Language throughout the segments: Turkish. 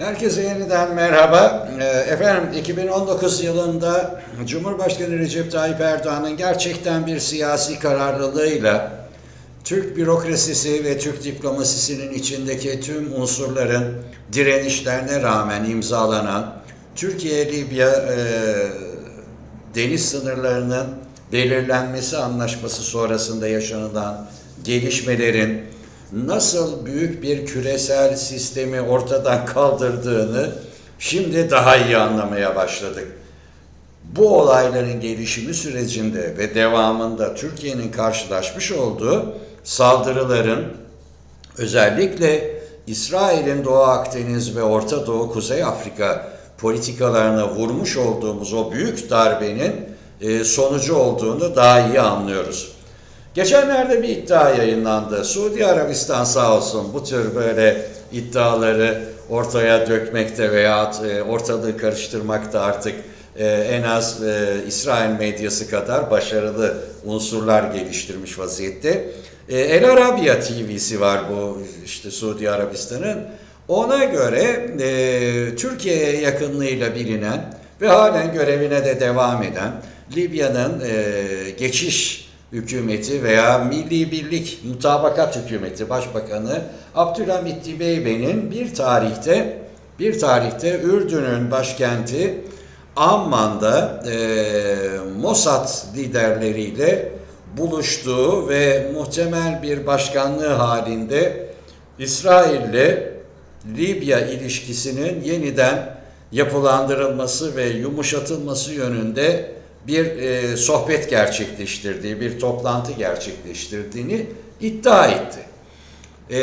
Herkese yeniden merhaba. Ee, Efendim 2019 yılında Cumhurbaşkanı Recep Tayyip Erdoğan'ın gerçekten bir siyasi kararlılığıyla Türk bürokrasisi ve Türk diplomasisinin içindeki tüm unsurların direnişlerine rağmen imzalanan Türkiye-Libya e, deniz sınırlarının belirlenmesi anlaşması sonrasında yaşanılan gelişmelerin nasıl büyük bir küresel sistemi ortadan kaldırdığını şimdi daha iyi anlamaya başladık. Bu olayların gelişimi sürecinde ve devamında Türkiye'nin karşılaşmış olduğu saldırıların özellikle İsrail'in Doğu Akdeniz ve Orta Doğu Kuzey Afrika politikalarına vurmuş olduğumuz o büyük darbenin e, sonucu olduğunu daha iyi anlıyoruz. Geçenlerde bir iddia yayınlandı. Suudi Arabistan sağ olsun bu tür böyle iddiaları ortaya dökmekte veya e, ortalığı karıştırmakta artık e, en az e, İsrail medyası kadar başarılı unsurlar geliştirmiş vaziyette. El Arabiya TV'si var bu işte Suudi Arabistan'ın. Ona göre Türkiye'ye yakınlığıyla bilinen ve halen görevine de devam eden Libya'nın geçiş hükümeti veya Milli Birlik Mutabakat Hükümeti Başbakanı Abdülhamit Dibeybe'nin bir tarihte bir tarihte Ürdün'ün başkenti Amman'da e, Mossad liderleriyle buluştuğu ve muhtemel bir başkanlığı halinde İsrail'le Libya ilişkisinin yeniden yapılandırılması ve yumuşatılması yönünde bir e, sohbet gerçekleştirdiği, bir toplantı gerçekleştirdiğini iddia etti. E,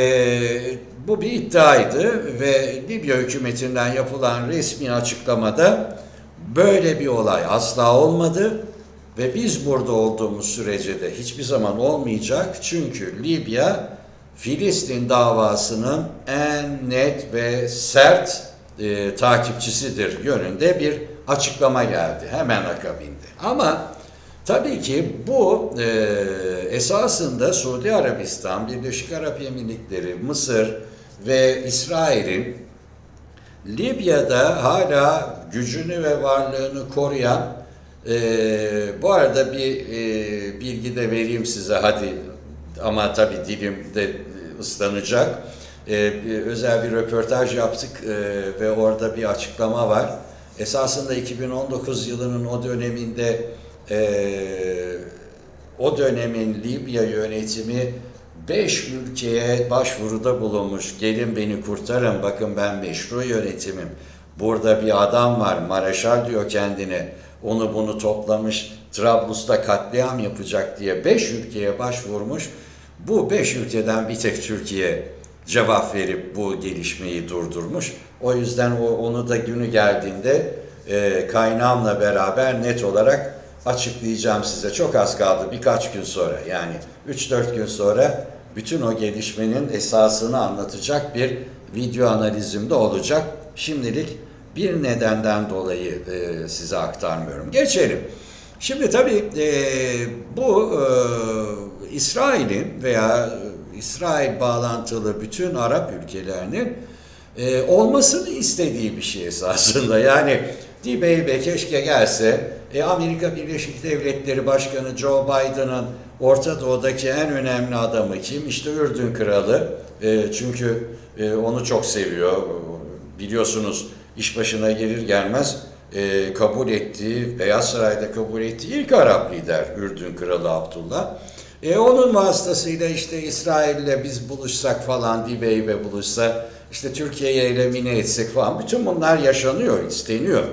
bu bir iddiaydı ve Libya hükümetinden yapılan resmi açıklamada böyle bir olay asla olmadı ve biz burada olduğumuz sürece de hiçbir zaman olmayacak çünkü Libya Filistin davasının en net ve sert e, takipçisidir yönünde bir açıklama geldi hemen akabinde. Ama tabii ki bu e, esasında Suudi Arabistan, Birleşik Arap Emirlikleri, Mısır ve İsrail'in Libya'da hala gücünü ve varlığını koruyan e, bu arada bir e, bilgi de vereyim size hadi ama tabii dilim de ıslanacak. E, özel bir röportaj yaptık e, ve orada bir açıklama var. Esasında 2019 yılının o döneminde e, o dönemin Libya yönetimi 5 ülkeye başvuruda bulunmuş. Gelin beni kurtarın bakın ben meşru yönetimim. Burada bir adam var Mareşal diyor kendine. Onu bunu toplamış Trablus'ta katliam yapacak diye 5 ülkeye başvurmuş. Bu 5 ülkeden bir tek Türkiye cevap verip bu gelişmeyi durdurmuş. O yüzden o, onu da günü geldiğinde e, kaynağımla beraber net olarak açıklayacağım size. Çok az kaldı birkaç gün sonra yani 3-4 gün sonra bütün o gelişmenin esasını anlatacak bir video analizim de olacak. Şimdilik bir nedenden dolayı e, size aktarmıyorum. Geçelim. Şimdi tabii e, bu e, İsrail'in veya İsrail bağlantılı bütün Arap ülkelerinin e, olmasını istediği bir şey esasında. Yani Dibeybe keşke gelse e, Amerika Birleşik Devletleri Başkanı Joe Biden'ın Orta Doğu'daki en önemli adamı kim? İşte Ürdün Kralı. E, çünkü e, onu çok seviyor. Biliyorsunuz iş başına gelir gelmez e, kabul ettiği, Beyaz Saray'da kabul ettiği ilk Arap lider Ürdün Kralı Abdullah. E, onun vasıtasıyla işte İsrail'le biz buluşsak falan, Dibeybe buluşsa, işte Türkiye'ye elemine etsek falan bütün bunlar yaşanıyor, isteniyor.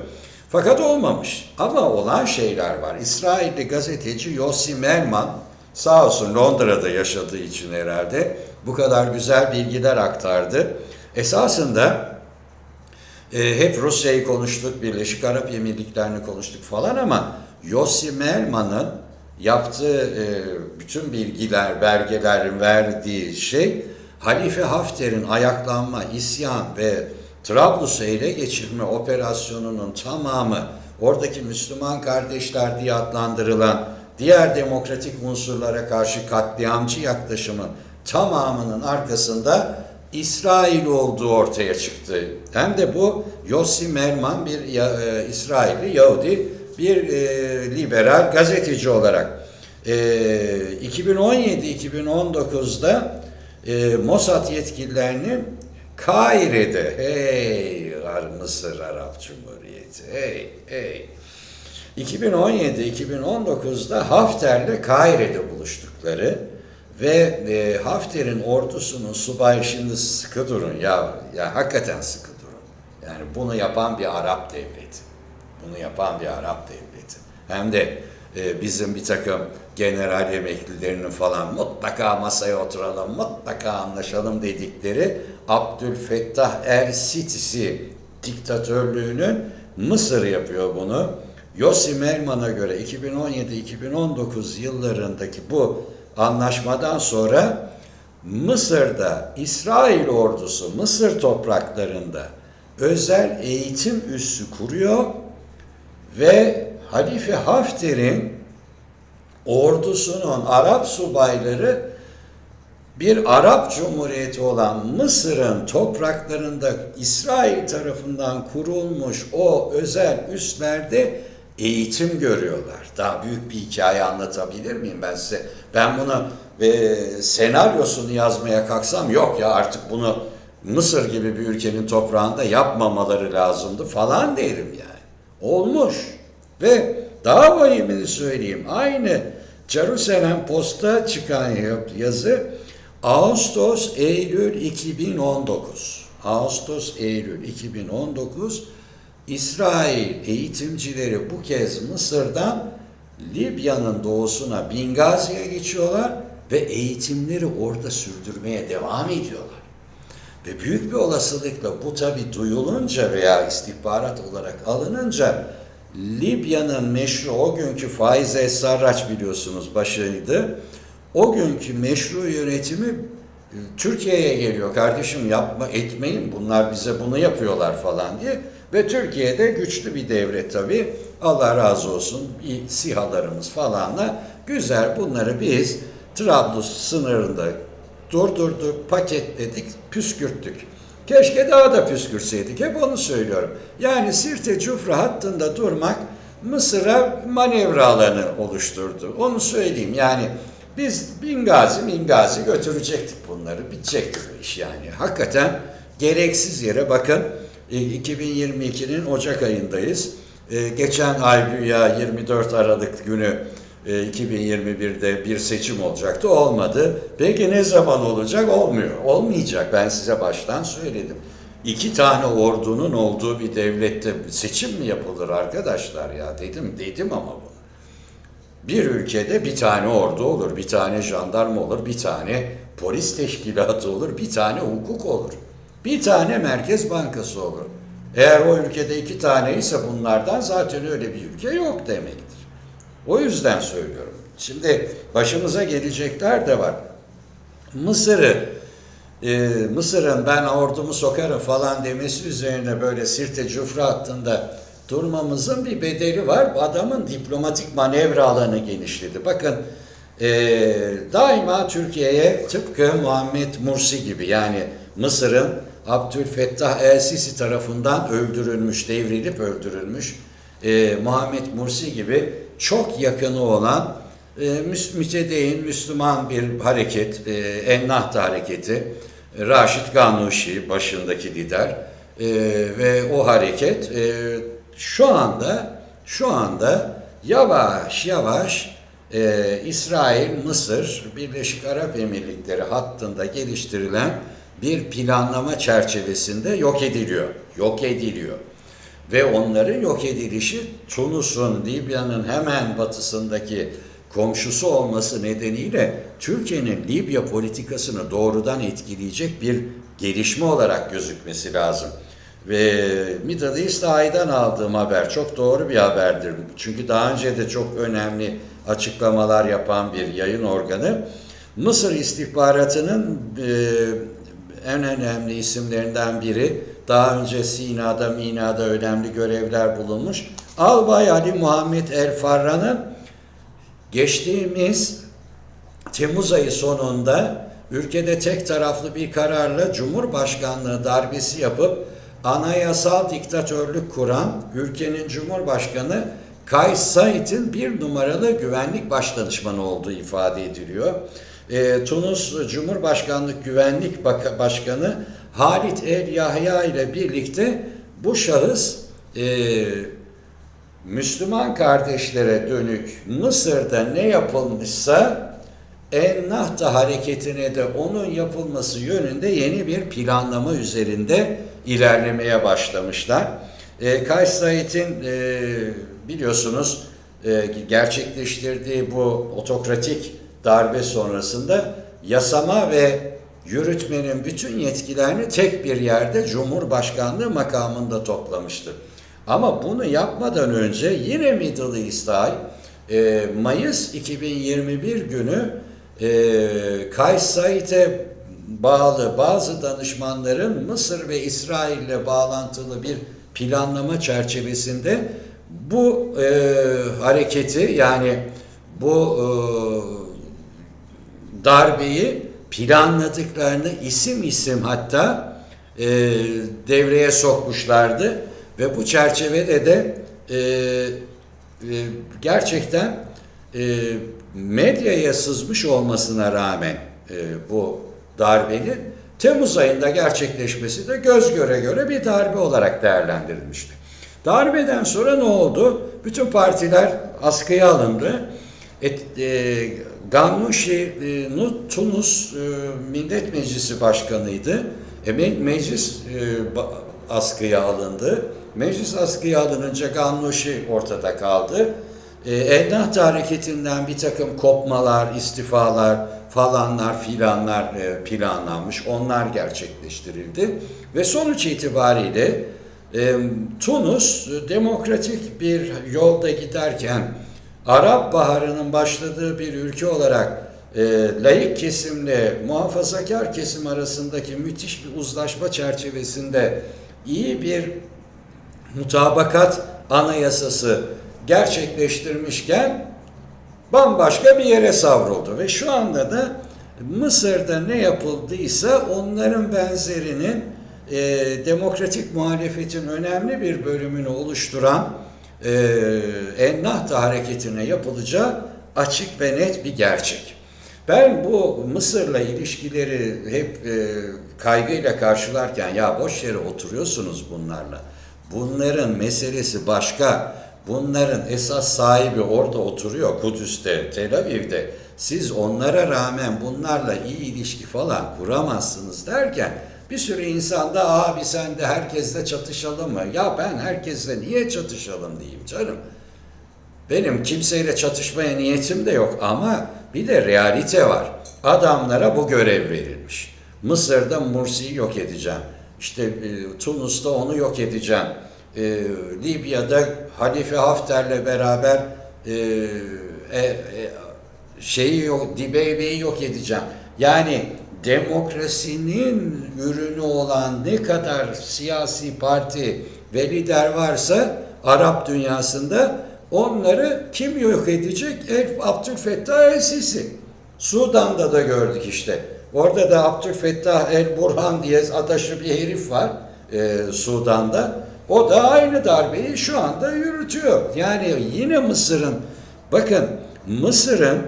Fakat olmamış. Ama olan şeyler var. İsrailli gazeteci Yossi Melman sağ olsun Londra'da yaşadığı için herhalde bu kadar güzel bilgiler aktardı. Esasında e, hep Rusya'yı konuştuk, Birleşik Arap Emirlikleri'ni konuştuk falan ama Yossi Melman'ın yaptığı e, bütün bilgiler, belgelerin verdiği şey Halife Hafter'in ayaklanma, isyan ve Trablus'u ele geçirme operasyonunun tamamı oradaki Müslüman kardeşler diye adlandırılan diğer demokratik unsurlara karşı katliamcı yaklaşımın tamamının arkasında İsrail olduğu ortaya çıktı. Hem de bu Yossi Merman bir ya, e, İsrailli Yahudi bir e, liberal gazeteci olarak e, 2017-2019'da e, Mossad yetkililerinin Kaire'de hey Mısır Arap Cumhuriyeti hey hey 2017-2019'da Hafter'le Kaire'de buluştukları ve e, Hafter'in ordusunun subayı şimdi sıkı durun ya, ya hakikaten sıkı durun. Yani bunu yapan bir Arap devleti. Bunu yapan bir Arap devleti. Hem de e, bizim bir takım general emeklilerinin falan mutlaka masaya oturalım, mutlaka anlaşalım dedikleri Abdülfettah el-Sitisi diktatörlüğünün Mısır yapıyor bunu. Yossi Merman'a göre 2017-2019 yıllarındaki bu anlaşmadan sonra Mısır'da İsrail ordusu Mısır topraklarında özel eğitim üssü kuruyor ve Halife Hafter'in ordusunun Arap subayları bir Arap Cumhuriyeti olan Mısır'ın topraklarında İsrail tarafından kurulmuş o özel üslerde eğitim görüyorlar. Daha büyük bir hikaye anlatabilir miyim ben size? Ben bunu e, senaryosunu yazmaya kalksam yok ya artık bunu Mısır gibi bir ülkenin toprağında yapmamaları lazımdı falan derim yani. Olmuş. Ve daha vahimini söyleyeyim. Aynı Jerusalem Post'ta çıkan yazı Ağustos Eylül 2019. Ağustos Eylül 2019 İsrail eğitimcileri bu kez Mısır'dan Libya'nın doğusuna Bingazi'ye geçiyorlar ve eğitimleri orada sürdürmeye devam ediyorlar. Ve büyük bir olasılıkla bu tabi duyulunca veya istihbarat olarak alınınca Libya'nın meşru o günkü Faiz Esarraç biliyorsunuz başıydı. O günkü meşru yönetimi e, Türkiye'ye geliyor. Kardeşim yapma etmeyin bunlar bize bunu yapıyorlar falan diye. Ve Türkiye'de güçlü bir devlet tabi. Allah razı olsun bir sihalarımız falanla güzel bunları biz Trablus sınırında durdurduk, paketledik, püskürttük. Keşke daha da püskürseydik. Hep onu söylüyorum. Yani Sirte Cufra hattında durmak Mısır'a manevra alanı oluşturdu. Onu söyleyeyim. Yani biz Bingazi Mingazi götürecektik bunları. Bitecekti bu iş yani. Hakikaten gereksiz yere bakın 2022'nin Ocak ayındayız. Ee, Geçen ay güya 24 Aralık günü e, 2021'de bir seçim olacaktı. Olmadı. Peki ne zaman olacak? Olmuyor. Olmayacak. Ben size baştan söyledim. İki tane ordunun olduğu bir devlette seçim mi yapılır arkadaşlar ya dedim dedim ama bunu. Bir ülkede bir tane ordu olur, bir tane jandarma olur, bir tane polis teşkilatı olur, bir tane hukuk olur. Bir tane merkez bankası olur. Eğer o ülkede iki tane ise bunlardan zaten öyle bir ülke yok demektir. O yüzden söylüyorum. Şimdi başımıza gelecekler de var. Mısır'ı e, Mısır'ın ben ordumu sokarım falan demesi üzerine böyle Sirte Cufra hattında durmamızın bir bedeli var. Adamın diplomatik manevra alanı genişledi. Bakın e, daima Türkiye'ye tıpkı Muhammed Mursi gibi yani Mısır'ın Abdülfettah el-Sisi tarafından öldürülmüş, devrilip öldürülmüş e, Muhammed Mursi gibi çok yakını olan e, mütedeyin Müslüman bir hareket, e, Ennahda hareketi, Raşit Ganuşi başındaki lider e, ve o hareket e, şu anda şu anda yavaş yavaş e, İsrail, Mısır, Birleşik Arap Emirlikleri hattında geliştirilen bir planlama çerçevesinde yok ediliyor. Yok ediliyor. Ve onların yok edilişi Tunus'un, Libya'nın hemen batısındaki komşusu olması nedeniyle Türkiye'nin Libya politikasını doğrudan etkileyecek bir gelişme olarak gözükmesi lazım. Ve Middle East Eye'dan aldığım haber çok doğru bir haberdir. Çünkü daha önce de çok önemli açıklamalar yapan bir yayın organı. Mısır istihbaratının en önemli isimlerinden biri daha önce Sina'da, Mina'da önemli görevler bulunmuş. Albay Ali Muhammed El Farran'ın geçtiğimiz Temmuz ayı sonunda ülkede tek taraflı bir kararla Cumhurbaşkanlığı darbesi yapıp anayasal diktatörlük kuran ülkenin Cumhurbaşkanı Kays Said'in bir numaralı güvenlik başdanışmanı olduğu ifade ediliyor. E, Tunus Cumhurbaşkanlık Güvenlik Başkanı Halit El Yahya ile birlikte bu şahıs e, Müslüman kardeşlere dönük Mısır'da ne yapılmışsa Ennahda hareketine de onun yapılması yönünde yeni bir planlama üzerinde ilerlemeye başlamışlar. E, Kays Said'in e, biliyorsunuz e, gerçekleştirdiği bu otokratik darbe sonrasında yasama ve yürütmenin bütün yetkilerini tek bir yerde Cumhurbaşkanlığı makamında toplamıştı. Ama bunu yapmadan önce yine Middle East Eye e, Mayıs 2021 günü e, Kays Said'e bağlı bazı danışmanların Mısır ve İsrail ile bağlantılı bir planlama çerçevesinde bu e, hareketi yani bu e, darbeyi planladıklarını isim isim hatta e, devreye sokmuşlardı ve bu çerçevede de e, e, gerçekten e, medyaya sızmış olmasına rağmen e, bu darbenin Temmuz ayında gerçekleşmesi de göz göre göre bir darbe olarak değerlendirilmişti. Darbeden sonra ne oldu? Bütün partiler askıya alındı. Et, e, Gannouchi e, Nu- Tunus e, Millet Meclisi Başkanıydı. E, me- meclis e, askıya alındı. Meclis askıya alınınca Gannouchi ortada kaldı. E, hareketinden bir takım kopmalar, istifalar falanlar filanlar planlanmış. Onlar gerçekleştirildi. Ve sonuç itibariyle Tunus demokratik bir yolda giderken Arap Baharı'nın başladığı bir ülke olarak e, layık kesimle muhafazakar kesim arasındaki müthiş bir uzlaşma çerçevesinde iyi bir mutabakat anayasası gerçekleştirmişken bambaşka bir yere savruldu ve şu anda da Mısır'da ne yapıldıysa onların benzerinin e, demokratik muhalefetin önemli bir bölümünü oluşturan e, Ennahda hareketine yapılacağı açık ve net bir gerçek. Ben bu Mısır'la ilişkileri hep e, kaygıyla karşılarken ya boş yere oturuyorsunuz bunlarla. Bunların meselesi başka. Bunların esas sahibi orada oturuyor Kudüs'te, Tel Aviv'de. Siz onlara rağmen bunlarla iyi ilişki falan kuramazsınız derken bir sürü insan da abi sen de herkesle çatışalım mı? Ya ben herkesle niye çatışalım diyeyim canım. Benim kimseyle çatışmaya niyetim de yok ama bir de realite var. Adamlara bu görev verilmiş. Mısır'da Mursi'yi yok edeceğim. İşte e, Tunus'ta onu yok edeceğim. E, Libya'da Halife Hafter'le beraber e, e, e, şeyi yok, Dibeybe'yi yok edeceğim. Yani demokrasinin ürünü olan ne kadar siyasi parti ve lider varsa Arap dünyasında onları kim yok edecek? El Abdülfettah el-Sisi. Sudan'da da gördük işte. Orada da Abdülfettah el-Burhan diye adaşı bir herif var e, Sudan'da. O da aynı darbeyi şu anda yürütüyor. Yani yine Mısır'ın, bakın Mısır'ın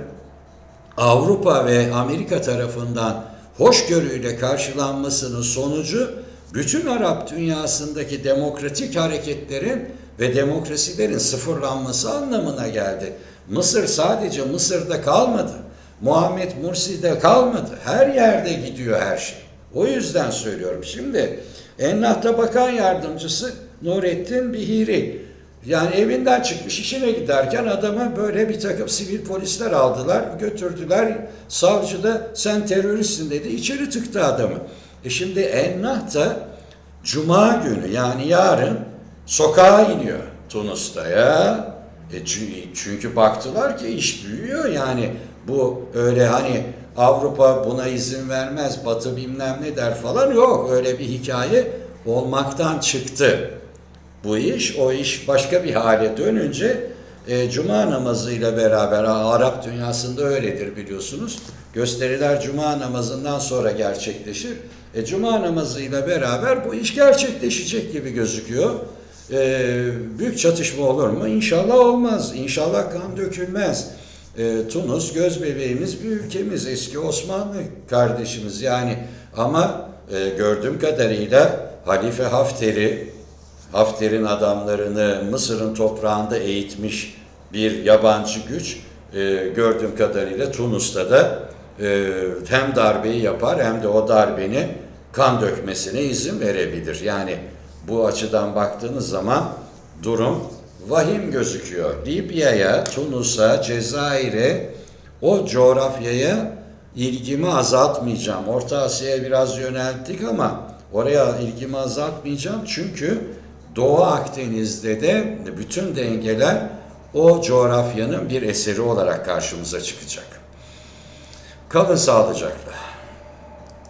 Avrupa ve Amerika tarafından hoşgörüyle karşılanmasının sonucu bütün Arap dünyasındaki demokratik hareketlerin ve demokrasilerin sıfırlanması anlamına geldi. Mısır sadece Mısır'da kalmadı. Muhammed Mursi'de kalmadı. Her yerde gidiyor her şey. O yüzden söylüyorum. Şimdi Ennahda Bakan Yardımcısı Nurettin Bihiri yani evinden çıkmış işine giderken adama böyle bir takım sivil polisler aldılar, götürdüler. Savcı da sen teröristsin dedi, içeri tıktı adamı. E şimdi Ennah da Cuma günü yani yarın sokağa iniyor Tunus'ta ya. E çünkü baktılar ki iş büyüyor yani bu öyle hani Avrupa buna izin vermez, Batı bilmem ne der falan yok. Öyle bir hikaye olmaktan çıktı bu iş. O iş başka bir hale dönünce E, Cuma namazıyla beraber Arap dünyasında öyledir biliyorsunuz. Gösteriler Cuma namazından sonra gerçekleşir. E, Cuma namazıyla beraber bu iş gerçekleşecek gibi gözüküyor. E, büyük çatışma olur mu? İnşallah olmaz. İnşallah kan dökülmez. E, Tunus göz bebeğimiz bir ülkemiz. Eski Osmanlı kardeşimiz yani. Ama e, gördüğüm kadarıyla Halife Hafter'i Hafter'in adamlarını Mısır'ın toprağında eğitmiş bir yabancı güç e, gördüğüm kadarıyla Tunus'ta da e, hem darbeyi yapar hem de o darbenin kan dökmesine izin verebilir. Yani bu açıdan baktığınız zaman durum vahim gözüküyor. Libya'ya, Tunus'a, Cezayir'e o coğrafyaya ilgimi azaltmayacağım. Orta Asya'ya biraz yönelttik ama oraya ilgimi azaltmayacağım çünkü Doğu Akdeniz'de de bütün dengeler o coğrafyanın bir eseri olarak karşımıza çıkacak. Kalın sağlıcakla.